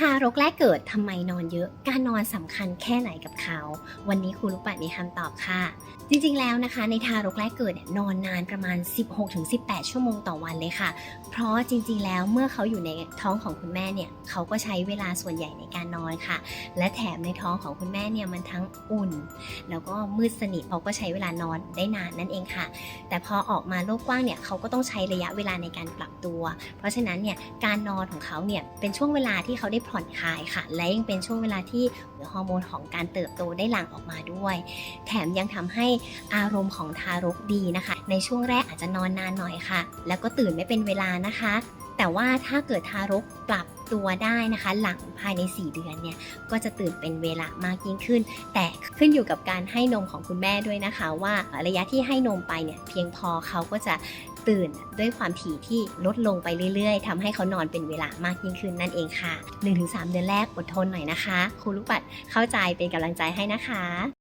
ทารกแรกเกิดทำไมนอนเยอะ การนอนสำคัญแค่ไหนกับเขา วันนี้ครูลูกปัดมีคำตอบค่ะ จริงๆแล้วนะคะ ในทารกแรกเกิดเนี่ยนอนนานประมาณ 16-18 ชั่วโมงต่อวันเลยค่ะ เพราะจริงๆแล้วเมื่อเขาอยู่ในท้องของคุณแม่เนี่ยเขาก็ใช้เวลาส่วนใหญ่ในการนอนค่ะ และแถมในท้องของคุณแม่เนี่ยมันทั้งอุ่น แล้วก็มืดสนิทเขาก็ใช้เวลานอนได้นานนั่นเองค่ะ แต่พอออกมาโลกกว้างเนี่ยเขาก็ต้องใช้ระยะเวลาในการปรับตัว เพราะฉะนั้นเนี่ยการนอนของเขาเนี่ยเป็นช่วงเวลาที่เขาได้ผ่อนคลายค่ะ และยังเป็นช่วงเวลาที่ฮอร์โมนของการเติบโตได้หลั่งออกมาด้วย แถมยังทำให้อารมณ์ของทารกดีนะคะ ในช่วงแรกอาจจะนอนนานหน่อยค่ะ แล้วก็ตื่นไม่เป็นเวลานะคะ แต่ว่าถ้าเกิดทารกปรับตัวได้นะคะ หลังภายใน 4 เดือนเนี่ยก็จะตื่นเป็นเวลามากยิ่งขึ้น แต่ขึ้นอยู่กับการให้นมของคุณแม่ด้วยนะคะ ว่าระยะที่ให้นมไปเนี่ยเพียงพอเขาก็จะ ตื่นด้วยความถี่ที่ลดลงไปเรื่อยๆทำให้เขานอนเป็นเวลามากยิ่งขึ้นนั่นเองค่ะ 1-3 เดือนแรกอดทนหน่อยนะคะ ครูลูกปัดเข้าใจเป็นกำลังใจให้นะคะ